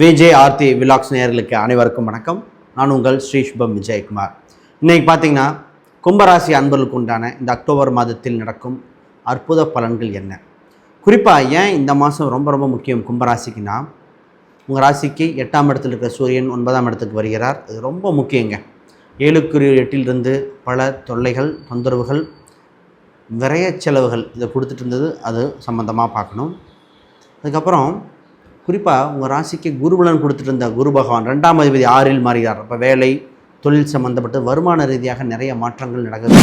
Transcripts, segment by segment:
Vijay Aarthi vlogs நேயர்களுக்கு அனைவருக்கும் வணக்கம். நான் உங்கள் ஸ்ரீ சுபம் விஜயகுமார். இன்றைக்கி பார்த்தீங்கன்னா கும்பராசி அன்பர்களுக்கு உண்டான இந்த அக்டோபர் மாதத்தில் நடக்கும் அற்புத பலன்கள் என்ன? குறிப்பாக ஏன் இந்த மாதம் ரொம்ப ரொம்ப முக்கியம் கும்பராசிக்குன்னா உங்கள் ராசிக்கு எட்டாம் இடத்தில் இருக்கிற சூரியன் ஒன்பதாம் இடத்துக்கு வருகிறார். இது ரொம்ப முக்கியங்க. ஏழுக்குரிய எட்டிலிருந்து பல தொல்லைகள் தொந்தரவுகள் விரைய செலவுகள் இதை கொடுத்துட்டு இருந்தது அது சம்மந்தமாக பார்க்கணும். அதுக்கப்புறம் குறிப்பாக உங்கள் ராசிக்கு குருபலன் கொடுத்துட்டு இருந்த குரு பகவான் ரெண்டாம் அதிபதி ஆறில் மாறுகிறார். அப்போ வேலை தொழில் சம்மந்தப்பட்ட வருமான ரீதியாக நிறைய மாற்றங்கள் நடக்கிறது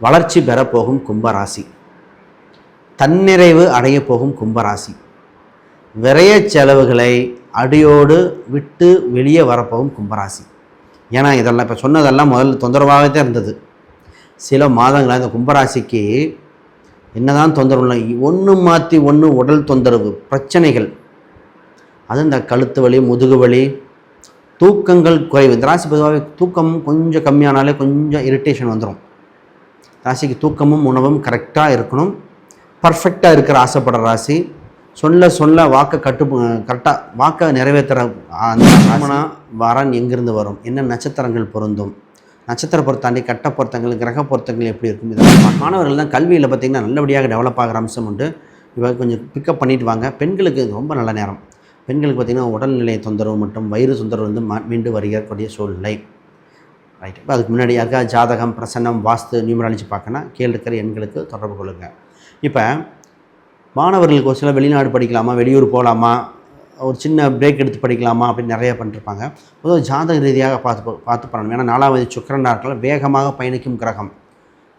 வளர்ச்சி பெறப்போகும் கும்பராசி. தன்னிறைவு அடையப் போகும் கும்பராசி. விரைய செலவுகளை அடியோடு விட்டு வெளியே வரப்போகும் கும்பராசி. ஏன்னா இதெல்லாம் இப்போ சொன்னதெல்லாம் முதல்ல தொந்தரவாகவே தான் இருந்தது. சில மாதங்களாக இந்த கும்பராசிக்கு என்னதான் தொந்தரவு இல்லை. ஒன்று மாற்றி ஒன்று உடல் தொந்தரவு பிரச்சனைகள். அது இந்த கழுத்து வலி முதுகு வலி தூக்கங்கள் குறைவு. இந்த ராசி பொதுவாகவே தூக்கம் கொஞ்சம் கம்மியானாலே கொஞ்சம் இரிட்டேஷன் வந்துடும் ராசிக்கு தூக்கமும் உணவும் கரெக்டாக இருக்கணும். பர்ஃபெக்டாக இருக்கிற ஆசைப்படுற ராசி. சொல்ல சொல்ல வாக்கை கட்டு கரெக்டாக வாக்கை நிறைவேற்றுற அந்த வரன் எங்கிருந்து வரும்? என்ன நட்சத்திரங்கள் பொருந்தும்? நட்சத்திர பொருத்தாண்டி கட்ட பொருத்தங்கள் கிரக பொருத்தங்கள் எப்படி இருக்கும் இதெல்லாம் மாணவர்கள் தான் கல்வியில் பார்த்திங்கன்னா நல்லபடியாக டெவலப் ஆகிற அம்சம் உண்டு. இவ கொஞ்சம் பிக்கப் பண்ணிட்டு வாங்க. பெண்களுக்கு இது ரொம்ப நல்ல நேரம். பெண்களுக்கு பார்த்திங்கன்னா உடல்நிலை தொந்தரவு மற்றும் வயிறு தொந்தரவு வந்து மீண்டு வருகிறக்கூடிய சூழ்நிலை. ரைட் இப்போ அதுக்கு முன்னாடியாக ஜாதகம் பிரசன்னம் வாஸ்து நியூமராலஜி பார்க்கணும் கீழே இருக்கிற எண்களுக்கு தொடர்பு கொள்ளுங்கள் இப்போ மாணவர்களுக்கு ஒரு சில வெளிநாடு படிக்கலாமா வெளியூர் போகலாமா ஒரு சின்ன பிரேக் எடுத்து படிக்கலாமா அப்படின்னு நிறைய பண்ணிருப்பாங்க. பொதுவாக ஜாதக ரீதியாக பார்த்து பார்த்து பண்ணணும். ஏன்னா நாலாவது சுக்கரன் நாட்கள் வேகமாக பயணிக்கும் கிரகம்.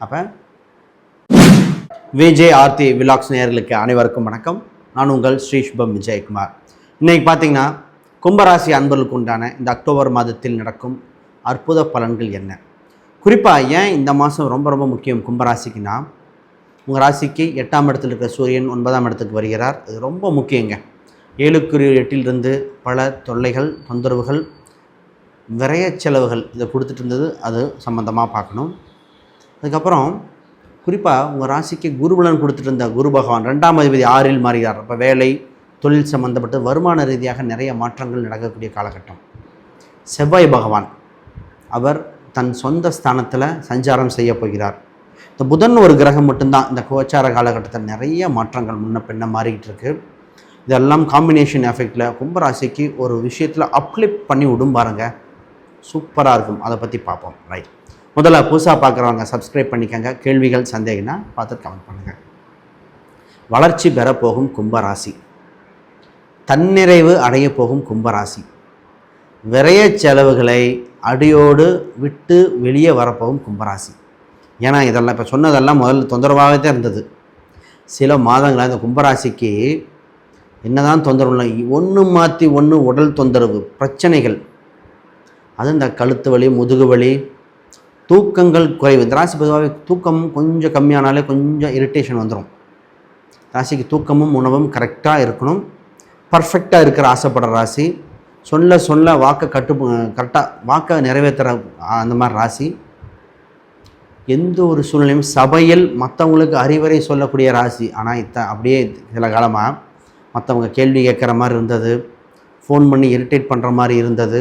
அப்போ விஜய் ஆர்த்தி விலாக்ஸ் நேயர்களுக்கு அனைவருக்கும் வணக்கம். நான் உங்கள் ஸ்ரீ சுபம் விஜயகுமார். இன்றைக்கி பார்த்தீங்கன்னா கும்பராசி அன்பர்களுக்கு உண்டான இந்த அக்டோபர் மாதத்தில் நடக்கும் அற்புத பலன்கள் என்ன? குறிப்பாக ஏன் இந்த மாதம் ரொம்ப ரொம்ப முக்கியம் கும்பராசிக்குன்னா உங்கள் ராசிக்கு எட்டாம் இடத்தில் இருக்கிற சூரியன் ஒன்பதாம் இடத்துக்கு வருகிறார். இது ரொம்ப முக்கியங்க. ஏழுக்குரிய எட்டிலிருந்து பல தொல்லைகள் தொந்தரவுகள் விரைய செலவுகள் இதை கொடுத்துட்டு இருந்தது. அது சம்மந்தமாக பார்க்கணும். அதுக்கப்புறம் குறிப்பாக உங்கள் ராசிக்கு குருபலன் கொடுத்துட்டு இருந்த குரு பகவான் ரெண்டாம் அதிபதி ஆறில் மாறுகிறார். அப்போ வேலை தொழில் சம்மந்தப்பட்டு வருமான ரீதியாக நிறைய மாற்றங்கள் நடக்கக்கூடிய காலகட்டம். செவ்வாய் பகவான் அவர் தன் சொந்த ஸ்தானத்தில் சஞ்சாரம் செய்ய போகிறார். இந்த புதன் ஒரு கிரகம் மட்டும்தான். இந்த கோச்சார காலகட்டத்தில் நிறைய மாற்றங்கள் முன்ன பின்ன மாறிக்கிட்டு இருக்கு. இதெல்லாம் காம்பினேஷன் எஃபெக்டில் கும்பராசிக்கு ஒரு விஷயத்தில் அப்ளிப் பண்ணி விடும் பாருங்க. சூப்பராக இருக்கும். அதை பற்றி பார்ப்போம். ரைட் முதல்ல புதுசாக பார்க்குறவங்க சப்ஸ்கிரைப் பண்ணிக்கங்க. கேள்விகள் சந்தேகம்னா பார்த்து கமெண்ட் பண்ணுங்கள் வளர்ச்சி பெறப்போகும் கும்பராசி. தன்னிறைவு அடையப் போகும் கும்பராசி. விரைய செலவுகளை அடியோடு விட்டு வெளியே வரப்போகும் கும்பராசி. ஏன்னா இதெல்லாம் இப்போ சொன்னதெல்லாம் முதல்ல தொந்தரவாகவே தான் இருந்தது. சில மாதங்களாக இந்த கும்பராசிக்கு என்னதான் தொந்தரவு இல்லை ஒன்று மாற்றி ஒன்று உடல் தொந்தரவு பிரச்சனைகள். அது இந்த கழுத்து வலி முதுகு வலி தூக்கங்கள் குறைவு. இந்த ராசி பொதுவாகவே தூக்கம் கொஞ்சம் கம்மியானாலே கொஞ்சம் இரிட்டேஷன் வந்துடும் ராசிக்கு தூக்கமும் உணவும் கரெக்டாக இருக்கணும். பர்ஃபெக்டாக இருக்கிற ஆசைப்படுற ராசி. சொல்ல சொல்ல வாக்கை கட்டு கரெக்டாக வாக்கை நிறைவேற்றுற அந்த மாதிரி ராசி. எந்த ஒரு சூழ்நிலையும் சபையில் மற்றவங்களுக்கு அறிவுரை சொல்லக்கூடிய ராசி. ஆனால் இத்த அப்படியே சில காலமாக மற்றவங்க கேள்வி கேட்குற மாதிரி இருந்தது ஃபோன் பண்ணி இரிட்டேட் பண்ணுற மாதிரி இருந்தது.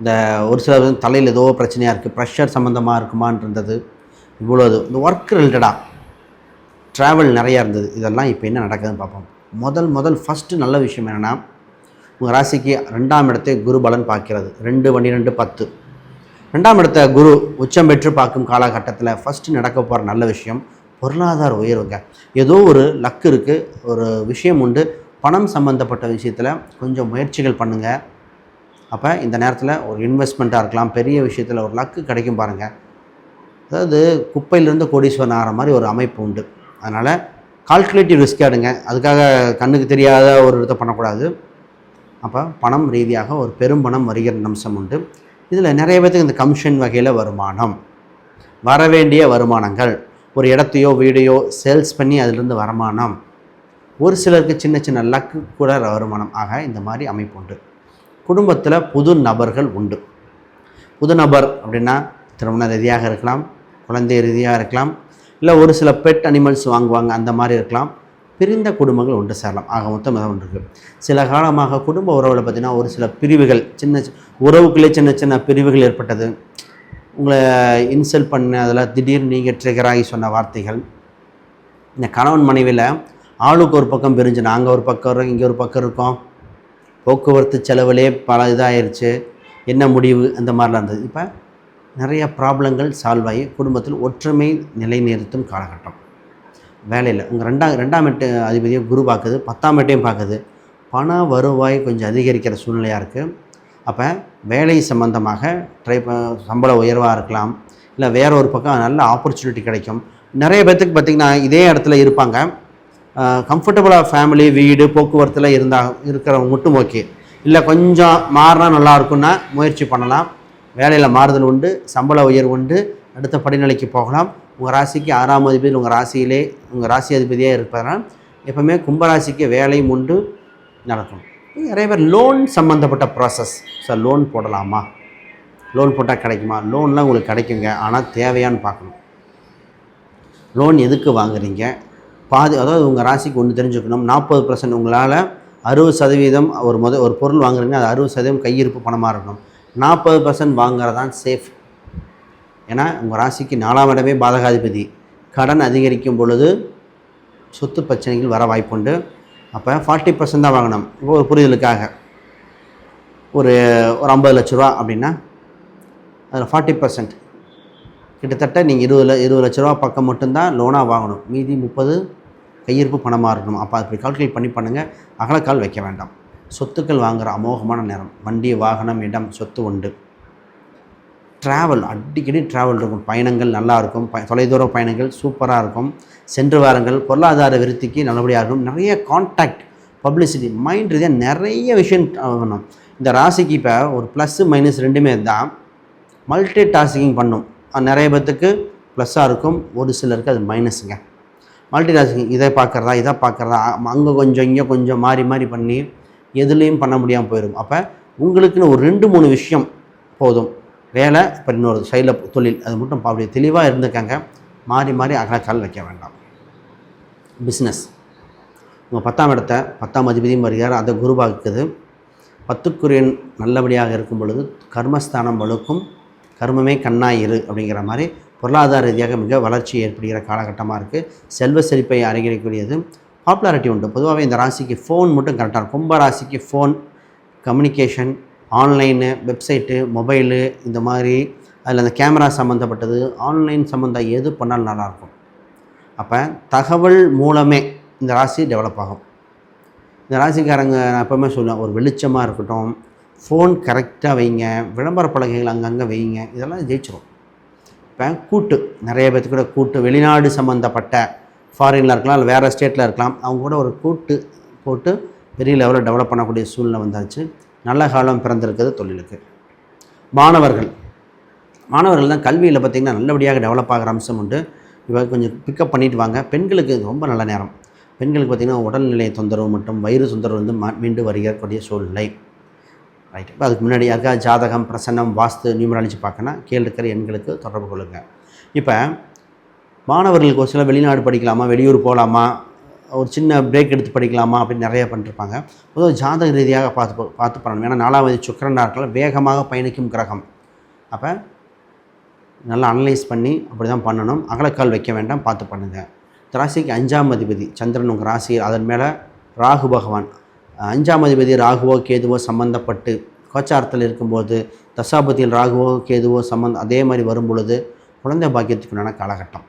இந்த ஒரு சில தலையில் ஏதோ பிரச்சனையாக இருக்குது ப்ரெஷர் சம்மந்தமாக இருக்குமான்னு இருந்தது. இவ்வளோ இது. இந்த ஒர்க் ரிலேட்டடாக ட்ராவல் நிறையா இருந்தது. இதெல்லாம் இப்போ என்ன நடக்குதுன்னு பார்ப்போம். முதல் முதல் ஃபஸ்ட்டு நல்ல விஷயம் என்னென்னா உங்கள் ராசிக்கு ரெண்டாம் இடத்தை குரு பலன் பார்க்கிறது. ரெண்டு பன்னிரெண்டு பத்து. ரெண்டாம் இடத்த குரு உச்சம் பெற்று பார்க்கும் காலகட்டத்தில் ஃபஸ்ட்டு நடக்க போகிற நல்ல விஷயம் பொருளாதார உயர்வுங்க. ஏதோ ஒரு லக்கு இருக்குது ஒரு விஷயம் உண்டு. பணம் சம்மந்தப்பட்ட விஷயத்தில் கொஞ்சம் முயற்சிகள் பண்ணுங்கள் அப்போ இந்த நேரத்தில் ஒரு இன்வெஸ்ட்மெண்ட்டாக இருக்கலாம் பெரிய விஷயத்தில் ஒரு லக்கு கிடைக்கும் பாருங்கள் அதாவது குப்பையிலேருந்து கோடீஸ்வரன் ஆகிற மாதிரி ஒரு அமைப்பு உண்டு. அதனால் கால்குலேட்டிவ் ரிஸ்க் ஆடுங்க அதுக்காக கண்ணுக்கு தெரியாத ஒரு இடத்த பண்ணக்கூடாது. அப்போ பணம் ரீதியாக ஒரு பெரும் பணம் வருகிற அம்சம் உண்டு. இதில் நிறைய பேர்த்துக்கு இந்த கமிஷன் வகையில் வருமானம். வர வேண்டிய வருமானங்கள். ஒரு இடத்தையோ வீடையோ சேல்ஸ் பண்ணி அதிலிருந்து வருமானம். ஒரு சிலருக்கு சின்ன சின்ன லக்கு கூட வருமானம். ஆக இந்த மாதிரி அமைப்பு உண்டு. குடும்பத்தில் புது நபர்கள் உண்டு. புது நபர் அப்படின்னா திருமண ரீதியாக இருக்கலாம் குழந்தை ரீதியாக இருக்கலாம் இல்லை ஒரு சில பெட் அனிமல்ஸ் வாங்குவாங்க அந்த மாதிரி இருக்கலாம். பிரிந்த குடும்பங்கள் ஒன்று சேரலாம். ஆக மொத்தம் இதான் ஒன்று இருக்குது சில காலமாக குடும்ப உறவில் பார்த்திங்கன்னா ஒரு சில பிரிவுகள் சின்ன உறவுக்குள்ளே சின்ன சின்ன பிரிவுகள் ஏற்பட்டது. உங்களை இன்சல்ட் பண்ண அதில் திடீர்னு நீங்கள் ட்ரிகராகி சொன்ன வார்த்தைகள். இந்த கணவன் மனைவியில் ஆளுக்கு ஒரு பக்கம் பிரிஞ்சு நாங்கள் ஒரு பக்கம் இருக்கோம் இங்கே ஒரு பக்கம் இருக்கோம். போக்குவரத்து செலவுலே பல இதாகிருச்சு என்ன முடிவு? அந்த மாதிரிலாம் இருந்தது. இப்போ நிறைய ப்ராப்ளங்கள் சால்வ் ஆகி குடும்பத்தில் ஒற்றுமை நிலைநிறுத்தும் காலகட்டம். வேலையில் உங்கள் ரெண்டாம் ரெண்டாம் எட்டு அதிபதியை குரு பார்க்குது பத்தாம் எட்டையும் பார்க்குது. பண வருவாய் கொஞ்சம் அதிகரிக்கிற சூழ்நிலையாக இருக்குது அப்போ வேலை சம்பந்தமாக ட்ரை ப- சம்பள உயர்வாக இருக்கலாம். இல்லை வேற ஒரு பக்கம் நல்ல ஆப்பர்ச்சுனிட்டி கிடைக்கும். நிறைய பேர்த்துக்கு பார்த்திங்கன்னா இதே இடத்துல இருப்பாங்க. கம்ஃபர்டபுளாக ஃபேமிலி வீடு போக்குவரத்தில் இருந்தால் இருக்கிறவங்க மட்டும் ஓகே இல்லை கொஞ்சம் மாறினா நல்லா இருக்குன்னா முயற்சி பண்ணலாம். வேலையில் மாறுதல் உண்டு சம்பள உயர்வு உண்டு. அடுத்த படிநிலைக்கு போகலாம். உங்கள் ராசிக்கு ஆறாம் அதிபதி உங்கள் ராசியிலே உங்கள் ராசி அதிபதியாக இருப்பதனால் எப்போவுமே கும்பராசிக்கு வேலையும் உண்டு நடக்கும். நிறைய பேர் லோன் சம்மந்தப்பட்ட ப்ராசஸ் சார் லோன் போடலாமா? லோன் போட்டால் கிடைக்குமா? லோன்லாம் உங்களுக்கு கிடைக்குங்க. ஆனால் தேவையான்னு பார்க்கணும். லோன் எதுக்கு வாங்குறீங்க? பாதி அதாவது உங்கள் ராசிக்கு ஒன்று தெரிஞ்சுக்கணும். நாற்பது பர்சன்ட் உங்களால் அறுபது சதவீதம் ஒரு முத ஒரு பொருள் வாங்குறீங்க. அது அறுபது சதவீதம் கையிருப்பு பணமாக இருக்கணும். நாற்பது பர்சன்ட் வாங்குறதான் சேஃப் ஏன்னா உங்கள் ராசிக்கு நாலாம் இடமே பாதகாதிபதி. கடன் அதிகரிக்கும் பொழுது சொத்து பிரச்சனைகள் வர வாய்ப்புண்டு. அப்போ ஃபார்ட்டி பர்சன்ட் தான் வாங்கணும். இப்போ ஒரு புரிதலுக்காக. ஒரு ஒரு ஐம்பது லட்ச ரூபா அப்படின்னா அதில் ஃபார்ட்டி பர்சன்ட் கிட்டத்தட்ட நீங்கள் இருபது இருபது லட்ச ரூபா பக்கம் மட்டும்தான் லோனாக வாங்கணும். மீதி முப்பது கையிருப்பு பணமாக இருக்கணும். அப்போ அப்படி கால்குலேட் பண்ணி பண்ணுங்கள் அகலக்கால் வைக்க வேண்டாம். சொத்துக்கள் வாங்குகிற அமோகமான நேரம். வண்டி வாகனம் இடம் சொத்து உண்டு. ட்ராவல் அடிக்கடி ட்ராவல் இருக்கும். பயணங்கள் நல்லாயிருக்கும். ப தொலைதூர பயணங்கள் சூப்பராக இருக்கும். சென்று வாரங்கள். பொருளாதார விருத்திக்கு நல்லபடியாக இருக்கும். நிறைய கான்டாக்ட் பப்ளிசிட்டி மைண்ட் ரீதியாக நிறைய விஷயம் பண்ணும். இந்த ராசிக்கு இப்போ ஒரு ப்ளஸ்ஸு மைனஸ் ரெண்டுமே தான். மல்டி டாஸ்கிங் பண்ணும் நிறைய பேர்த்துக்கு ப்ளஸ்ஸாக இருக்கும். ஒரு சிலருக்கு அது மைனஸுங்க மல்டி டாஸ்கிங் இதை பார்க்குறதா இதை பார்க்குறதா அங்கே கொஞ்சம் இங்கே கொஞ்சம் மாறி மாறி பண்ணி எதுலேயும் பண்ண முடியாமல் போயிடும். அப்போ உங்களுக்குன்னு ஒரு ரெண்டு மூணு விஷயம் போதும். வேலை இப்போ இன்னொரு சைடில் தொழில் அது மட்டும் அப்படி தெளிவாக இருந்திருக்காங்க மாறி மாறி அகலக்கால் வைக்க வேண்டாம். பிஸ்னஸ் உங்கள் பத்தாம் இடத்த பத்தாம் அதிபதியும் வருகிறார். அதை குருவாக்குது பத்துக்குரியன் நல்லபடியாக இருக்கும் பொழுது கர்மஸ்தானம் வலுக்கும் கர்மமே கண்ணாயிரு அப்படிங்கிற மாதிரி பொருளாதார ரீதியாக மிக வளர்ச்சி ஏற்படுகிற காலகட்டமாக இருக்குது செல்வ செழிப்பை அறிகிறக்கூடியது பாப்புலாரிட்டி உண்டு. பொதுவாகவே இந்த ராசிக்கு ஃபோன் மட்டும் கரெக்டாக இருக்கும். கும்ப ராசிக்கு phone communication online website mobile இந்த மாதிரி அதில் அந்த கேமரா சம்மந்தப்பட்டது ஆன்லைன் சம்மந்தம் எது பண்ணாலும் நல்லாயிருக்கும். அப்போ தகவல் மூலமே இந்த ராசி டெவலப் ஆகும். இந்த ராசிக்காரங்க நான் எப்போவுமே சொல்லுவேன் ஒரு வெளிச்சமாக இருக்கட்டும் ஃபோன் கரெக்டாக வைங்க விளம்பர பலகைகள் அங்கங்கே வைங்க இதெல்லாம் ஜெயிச்சிடும் இப்போ கூட்டு நிறைய பேர்த்து கூட கூட்டு வெளிநாடு சம்மந்தப்பட்ட ஃபாரினில் இருக்கலாம் இல்லை வேறு ஸ்டேட்டில் இருக்கலாம் அவங்க கூட ஒரு கூட்டு போட்டு பெரிய லெவலில் டெவலப் பண்ணக்கூடிய சூழ்நிலை வந்தாச்சு. நல்ல காலம் பிறந்திருக்குது தொழிலுக்கு. மாணவர்கள். மாணவர்கள் தான் கல்வியில் பார்த்திங்கன்னா நல்லபடியாக டெவலப் ஆகிற அம்சம் உண்டு. இவங்க கொஞ்சம் பிக்கப் பண்ணிட்டு வாங்க. பெண்களுக்கு ரொம்ப நல்ல நேரம். பெண்களுக்கு பார்த்திங்கன்னா உடல்நிலை தொந்தரவு மற்றும் வயிறு தொந்தரவு வந்து ம- மீண்டு வருகிறக்கூடிய சூழ்நிலை. ரைட் இப்போ அதுக்கு முன்னாடி யாருக்கா ஜாதகம் பிரசன்னம் வாஸ்து நியூமராலஜி பார்க்கணும் கீழே இருக்கிற எண்களுக்கு தொடர்பு கொள்ளுங்கள் இப்போ மாணவர்களுக்கு ஒரு சில வெளிநாடு படிக்கலாமா வெளியூர் போகலாமா ஒரு சின்ன பிரேக் எடுத்து படிக்கலாமா அப்படின்னு நிறைய பண்ணிருப்பாங்க. பொதுவாக ஜாதக ரீதியாக பார்த்து பார்த்து பண்ணணும். ஏன்னா நாலாவது சுக்கரன் வேகமாக பயணிக்கும் கிரகம். அப்போ நல்லா அனலைஸ் பண்ணி அப்படி தான் பண்ணணும். அகலக்கால் வைக்க வேண்டாம் பார்த்து பண்ணுங்கள் திராசிக்கு ராசிக்கு அஞ்சாம் அதிபதி சந்திரன் உங்கள் ராசி அதன் மேலே ராகு பகவான். அஞ்சாம் அதிபதி ராகுவோ கேதுவோ சம்மந்தப்பட்டு கோச்சாரத்தில் இருக்கும்போது தசாபதியில் ராகுவோ கேதுவோ சம்மந்த அதே மாதிரி வரும் பொழுது குழந்தை பாக்கியத்துக்குண்டான காலகட்டம்.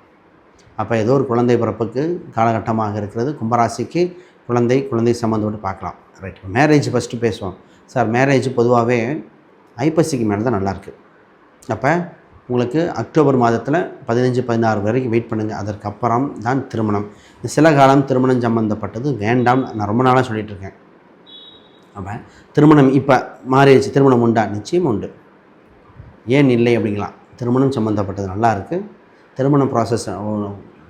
அப்போ ஏதோ ஒரு குழந்தை பிறப்புக்கு காலகட்டமாக இருக்கிறது. கும்பராசிக்கு குழந்தை குழந்தை சம்மந்தப்பட்டு பார்க்கலாம். ரைட் மேரேஜ் ஃபஸ்ட்டு பேசுவோம். சார் மேரேஜ் பொதுவாகவே ஐப்பசிக்கு மேலே தான் நல்லாயிருக்கு அப்போ உங்களுக்கு அக்டோபர் மாதத்தில் பதினஞ்சு பதினாறு வரைக்கும் வெயிட் பண்ணுங்கள் அதற்கப்புறம் தான் திருமணம். இந்த சில காலம் திருமணம் சம்மந்தப்பட்டது வேண்டாம். நான் ரொம்ப நாளாக சொல்லிகிட்ருக்கேன் இருக்கேன். அப்போ திருமணம் இப்போ மாறிடுச்சு திருமணம் உண்டா? நிச்சயம் உண்டு. ஏன் இல்லை அப்படிங்களா திருமணம் சம்மந்தப்பட்டது நல்லா இருக்குது திருமணம் ப்ராசஸ்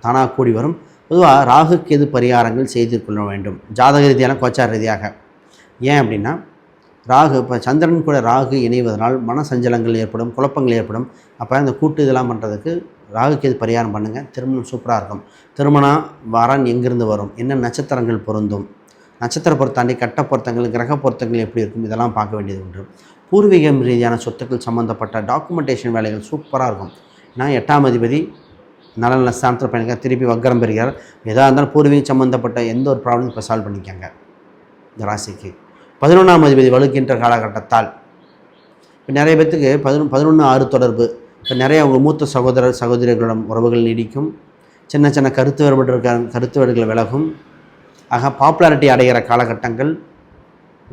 தானாக கூடி வரும். பொதுவாக ராகுக்கு எது பரிகாரங்கள் செய்து கொள்ள வேண்டும். ஜாதக ரீதியான கோச்சார் ரீதியாக. ஏன் அப்படின்னா ராகு இப்போ சந்திரன் கூட ராகு இணைவதனால் மன சஞ்சலங்கள் ஏற்படும் குழப்பங்கள் ஏற்படும். அப்போ அந்த கூட்டு இதெல்லாம் பண்ணுறதுக்கு ராகுக்கு எது பரிகாரம் பண்ணுங்கள் திருமணம் சூப்பராக இருக்கும். திருமணம் வரன் எங்கிருந்து வரும்? என்ன நட்சத்திரங்கள் பொருந்தும்? நட்சத்திர பொருத்தாண்டி கட்ட பொருத்தங்கள் கிரக பொருத்தங்கள் எப்படி இருக்கும்? இதெல்லாம் பார்க்க வேண்டியது உண்டு. பூர்வீகம் ரீதியான சொத்துக்கள் சம்மந்தப்பட்ட டாக்குமெண்டேஷன் வேலைகள் சூப்பராக இருக்கும். நான் எட்டாம் அதிபதி. நலநல ஸ்தானத்தில் பயணிக்க திருப்பி வக்கரம் பெறுகிறார். எதாக இருந்தாலும் பூர்வீகம் சம்மந்தப்பட்ட எந்த ஒரு ப்ராப்ளம் இப்போ சால்வ் பண்ணிக்கங்க. இந்த ராசிக்கு. பதினொன்றாம் அதிபதி வலுக்கின்ற காலகட்டத்தால். இப்போ நிறைய பேர்த்துக்கு பதினொன்று பதினொன்று ஆறு தொடர்பு. இப்போ நிறைய அவங்க மூத்த சகோதரர் சகோதரிகளிடம் உறவுகள் நீடிக்கும். சின்ன சின்ன கருத்து வேறுபாடு இருக்க கருத்து வேறுகள் விலகும். ஆக பாப்புலாரிட்டி அடைகிற காலகட்டங்கள்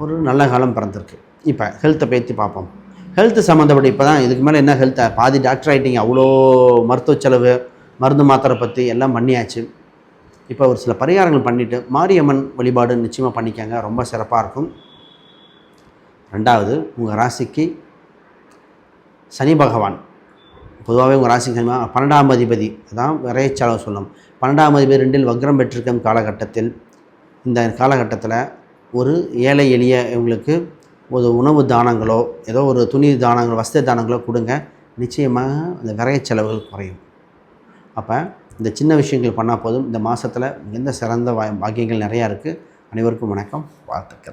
ஒரு நல்ல காலம் பிறந்திருக்கு. இப்போ ஹெல்த்தை பேத்தி பார்ப்போம். ஹெல்த் சம்மந்தப்பட்ட இப்போ தான் இதுக்கு மேலே என்ன ஹெல்த்தை பாதி டாக்டர் ஆகிட்டீங்க அவ்வளோ மருத்துவ செலவு மருந்து மாத்திரை பற்றி எல்லாம் பண்ணியாச்சு. இப்போ ஒரு சில பரிகாரங்கள் பண்ணிவிட்டு மாரியம்மன் வழிபாடு நிச்சயமாக பண்ணிக்கங்க. ரொம்ப சிறப்பாக இருக்கும். ரெண்டாவது உங்கள் ராசிக்கு சனி பகவான். பொதுவாகவே உங்கள் ராசிக்கு சனி பன்னெண்டாம் அதிபதி. அதான் விரைய சொல்லும் பன்னெண்டாம் அதிபதி ரெண்டில் வக்ரம் பெற்றிருக்கும் காலகட்டத்தில் இந்த காலகட்டத்தில் ஒரு ஏழை எளிய இவங்களுக்கு ஒரு உணவு தானங்களோ ஏதோ ஒரு துணி தானங்களோ வஸ்திர தானங்களோ கொடுங்க. நிச்சயமாக இந்த விரைய செலவுகள் குறையும். அப்போ இந்த சின்ன விஷயங்கள் பண்ணால் போதும். இந்த மாதத்தில் மிகுந்த சிறந்த வா பாக்கியங்கள் நிறையா இருக்குது அனைவருக்கும் வணக்கம். வாழ்த்துக்கள்.